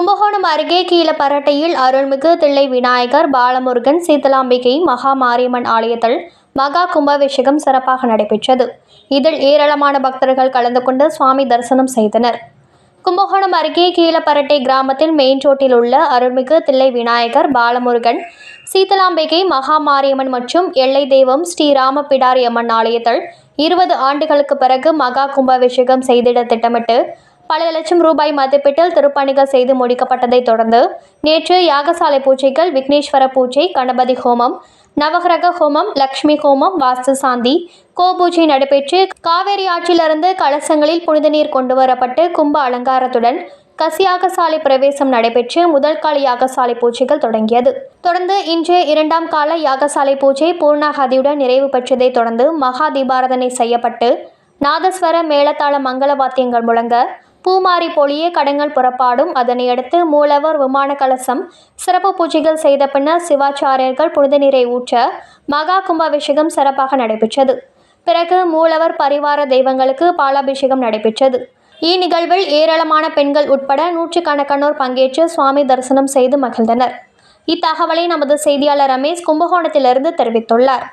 கும்பகோணம் அருகே கீழப்பரட்டையில் அருள்மிகு தில்லை விநாயகர் பாலமுருகன் சீதலாம்பிகை மகா மாரியம்மன் ஆலயத்தில் மகா கும்பாபிஷேகம் சிறப்பாக நடைபெற்றது. இதில் ஏராளமான பக்தர்கள் கலந்து கொண்டு சுவாமி தரிசனம் செய்தனர். கும்பகோணம் அருகே கீழப்பரட்டை கிராமத்தில் மெயின் ரோட்டில் உள்ள அருள்மிகு தில்லை விநாயகர் பாலமுருகன் சீதலாம்பிகை மகா மாரியம்மன் மற்றும் எல்லை தெய்வம் ஸ்ரீராம பிடாரி அம்மன் ஆலயத்தில் இருபது ஆண்டுகளுக்கு பிறகு மகா கும்பாபிஷேகம் செய்திட திட்டமிட்டு பல லட்சம் ரூபாய் மதிப்பீட்டில் திருப்பணிகள் செய்து முடிக்கப்பட்டதைத் தொடர்ந்து நேற்று யாகசாலை பூஜைகள் விக்னேஸ்வர பூஜை கணபதி ஹோமம் நவகிரக ஹோமம் லக்ஷ்மி ஹோமம் வாஸ்து சாந்தி கோபூஜை நடைபெற்று காவேரி ஆற்றிலிருந்து கலசங்களில் புனித நீர் கொண்டு வரப்பட்டு கும்ப அலங்காரத்துடன் கசியாக சாலை பிரவேசம் நடைபெற்று முதல் கால யாகசாலை பூஜைகள் தொடங்கியது. தொடர்ந்து இன்று இரண்டாம் கால யாகசாலை பூஜை பூர்ணாகதியுடன் நிறைவு பெற்றதைத் தொடர்ந்து மகா தீபாரதனை செய்யப்பட்டு நாதஸ்வர மேளதாள மங்கள வாத்தியங்கள் முழங்க பூமாரி போலியே கடங்கள் புறப்பாடும். அதனையடுத்து மூலவர் விமான கலசம் சிறப்பு பூஜைகள் செய்த பின்னர் சிவாச்சாரியர்கள் புனித நீரை ஊற்ற மகா கும்பாபிஷேகம் சிறப்பாக நடைபெற்றது. பிறகு மூலவர் பரிவார தெய்வங்களுக்கு பாலாபிஷேகம் நடைபெற்றது. இந்நிகழ்வில் ஏராளமான பெண்கள் உட்பட நூற்றுக்கணக்கானோர் பங்கேற்று சுவாமி தரிசனம் செய்து மகிழ்ந்தனர். இத்தகவலை நமது செய்தியாளர் ரமேஷ் கும்பகோணத்திலிருந்து தெரிவித்துள்ளார்.